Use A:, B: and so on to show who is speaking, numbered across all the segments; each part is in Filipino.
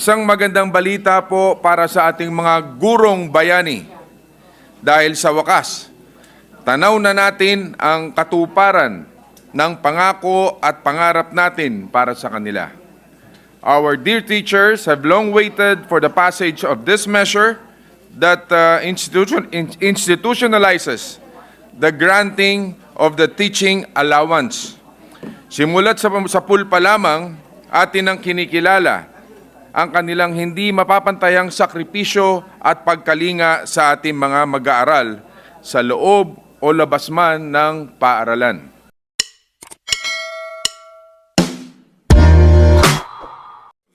A: Isang magandang balita po para sa ating mga gurong bayani. Dahil sa wakas, tanaw na natin ang katuparan ng pangako at pangarap natin para sa kanila. Our dear teachers have long waited for the passage of this measure that uh, institution, in- institutionalizes the granting of the teaching allowance. Simulat sa, sa pool pa lamang, atin ang kinikilala ang kanilang hindi mapapantayang sakripisyo at pagkalinga sa ating mga mag-aaral sa loob o labas man ng paaralan.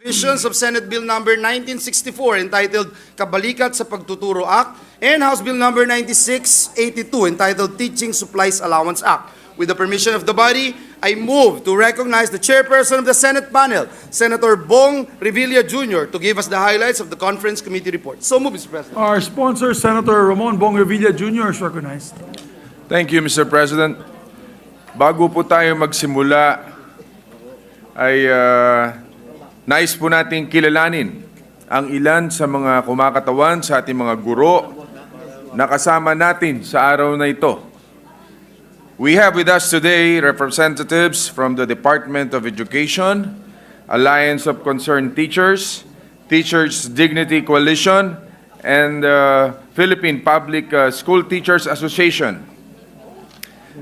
B: Provisions of Senate Bill Number 1964 entitled Kabalikat sa Pagtuturo Act and House Bill Number 9682 entitled Teaching Supplies Allowance Act. With the permission of the body, I move to recognize the chairperson of the Senate panel, Senator Bong Revilla Jr., to give us the highlights of the conference committee report. So move, Mr. President.
C: Our sponsor, Senator Ramon Bong Revilla Jr. is recognized.
A: Thank you, Mr. President. Bago po tayo magsimula, ay uh, nais po nating kilalanin ang ilan sa mga kumakatawan sa ating mga guro na kasama natin sa araw na ito. We have with us today representatives from the Department of Education, Alliance of Concerned Teachers, Teachers Dignity Coalition, and uh, Philippine Public uh, School Teachers Association.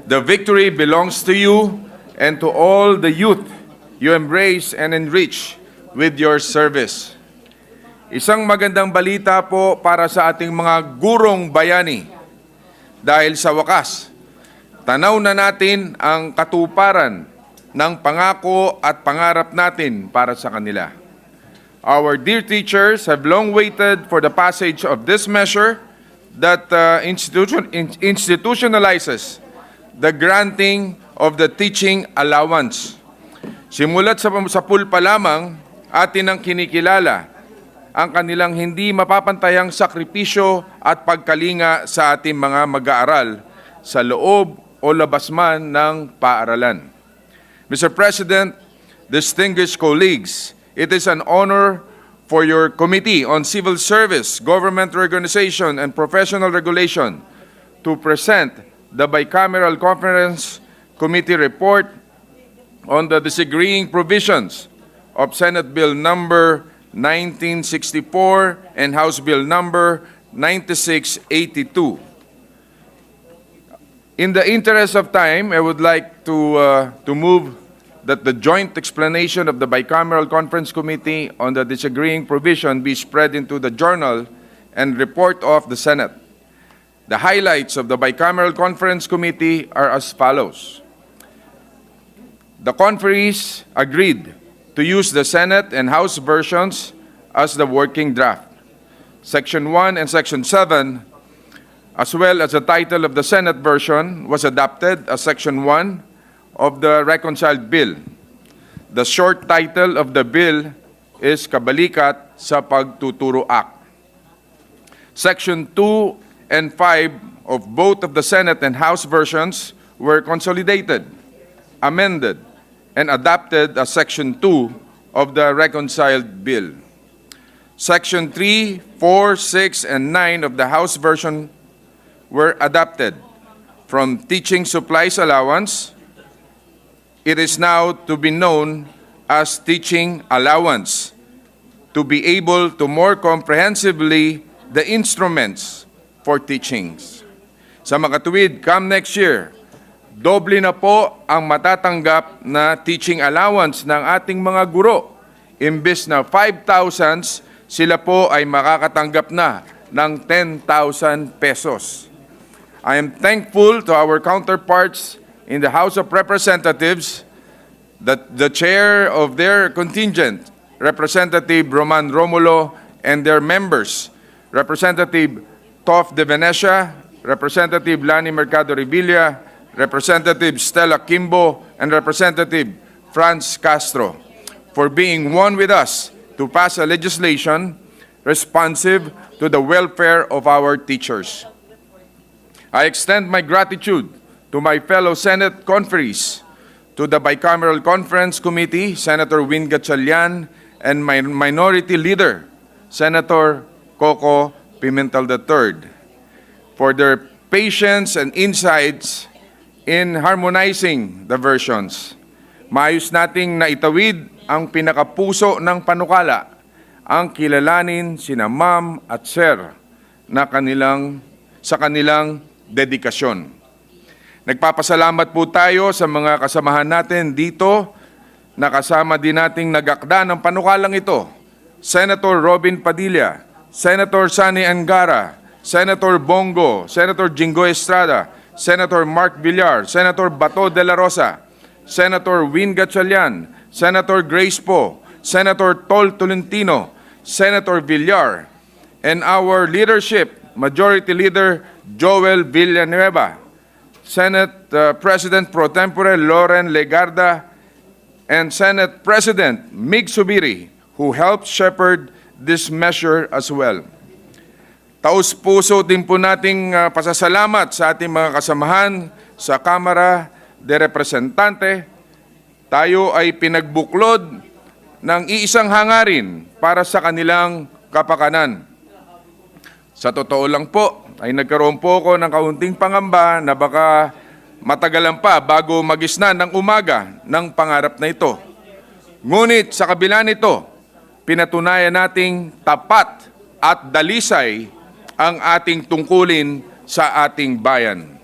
A: The victory belongs to you and to all the youth you embrace and enrich with your service. Isang magandang balita po para sa ating mga gurong bayani. Dahil sa wakas, tanaw na natin ang katuparan ng pangako at pangarap natin para sa kanila. Our dear teachers have long waited for the passage of this measure that uh, institution, in- institutionalizes the granting of the teaching allowance. Simulat sa, sa pool pa lamang, atin ang kinikilala ang kanilang hindi mapapantayang sakripisyo at pagkalinga sa ating mga mag-aaral sa loob o labas man ng paaralan. Mr. President, distinguished colleagues, it is an honor for your Committee on Civil Service, Government Organization, and Professional Regulation to present the Bicameral Conference Committee report on the disagreeing provisions of Senate Bill Number 1964 and House Bill Number 9682. In the interest of time, I would like to, uh, to move that the joint explanation of the bicameral conference committee on the disagreeing provision be spread into the journal and report of the Senate. The highlights of the bicameral conference committee are as follows. The conferees agreed to use the Senate and House versions as the working draft. Section 1 and Section 7 as well as the title of the Senate version was adopted as Section 1 of the reconciled bill. The short title of the bill is Kabalikat sa Pagtuturo Act. Section 2 and 5 of both of the Senate and House versions were consolidated, amended, and adopted as Section 2 of the reconciled bill. Section 3, 4, 6, and 9 of the House version were adopted. From teaching supplies allowance, it is now to be known as teaching allowance to be able to more comprehensively the instruments for teachings. Sa makatuwid, come next year, doble na po ang matatanggap na teaching allowance ng ating mga guro. Imbes na 5,000, sila po ay makakatanggap na ng 10,000 pesos. I am thankful to our counterparts in the House of Representatives that the chair of their contingent, Representative Roman Romulo, and their members, Representative Toff de Venecia, Representative Lani Mercado Revilla, Representative Stella Kimbo, and Representative Franz Castro, for being one with us to pass a legislation responsive to the welfare of our teachers. I extend my gratitude to my fellow Senate conferees, to the Bicameral Conference Committee, Senator Win Gatchalian and my Minority Leader, Senator Coco Pimentel III, for their patience and insights in harmonizing the versions. Maayos nating naitawid ang pinakapuso ng panukala, ang kilalanin sina ma'am at sir na kanilang, sa kanilang dedikasyon. Nagpapasalamat po tayo sa mga kasamahan natin dito na kasama din nating nagakda ng panukalang ito. Senator Robin Padilla, Senator Sani Angara, Senator Bongo, Senator Jingo Estrada, Senator Mark Villar, Senator Bato de la Rosa, Senator Win Gatchalian, Senator Grace Poe, Senator Tol Tolentino, Senator Villar, and our leadership, Majority Leader Joel Villanueva, Senate uh, President Pro Tempore Loren Legarda, and Senate President Mig Subiri, who helped shepherd this measure as well. Taus-puso din po nating uh, pasasalamat sa ating mga kasamahan sa Kamara de Representante. Tayo ay pinagbuklod ng iisang hangarin para sa kanilang kapakanan. Sa totoo lang po, ay nagkaroon po ako ng kaunting pangamba na baka matagalan pa bago magisna ng umaga ng pangarap na ito. Ngunit sa kabila nito, pinatunayan nating tapat at dalisay ang ating tungkulin sa ating bayan.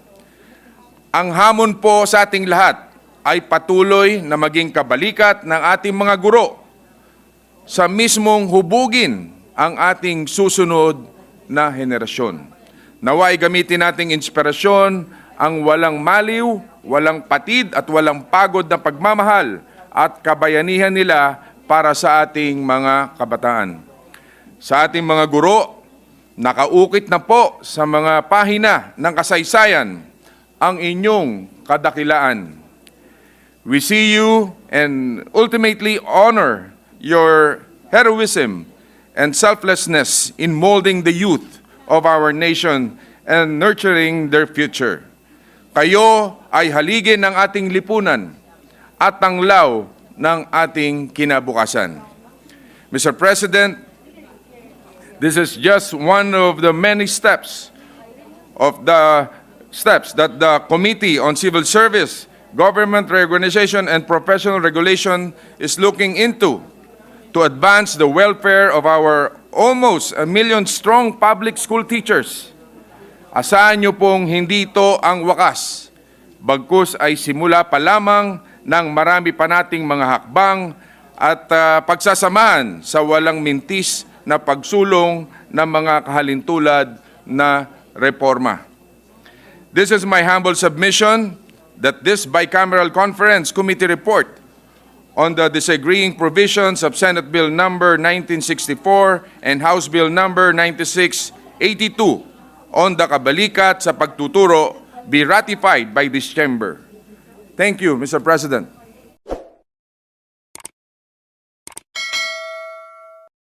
A: Ang hamon po sa ating lahat ay patuloy na maging kabalikat ng ating mga guro sa mismong hubugin ang ating susunod na henerasyon. Naway gamitin nating inspirasyon ang walang maliw, walang patid at walang pagod na pagmamahal at kabayanihan nila para sa ating mga kabataan. Sa ating mga guro, nakaukit na po sa mga pahina ng kasaysayan ang inyong kadakilaan. We see you and ultimately honor your heroism and selflessness in molding the youth of our nation and nurturing their future. Kayo ay haligin ng ating lipunan at tanglaw ng ating kinabukasan. Mr. President, this is just one of the many steps of the steps that the Committee on Civil Service, Government Reorganization, and Professional Regulation is looking into to advance the welfare of our almost a million strong public school teachers. Asahan niyo pong hindi ito ang wakas, bagkus ay simula pa lamang ng marami pa nating mga hakbang at ah, pagsasamahan sa walang mintis na pagsulong ng mga kahalintulad na reforma. This is my humble submission that this bicameral conference committee report on the disagreeing provisions of Senate Bill number 1964 and House Bill number 9682 on the kabalikat sa pagtuturo be ratified by this chamber. Thank you, Mr. President.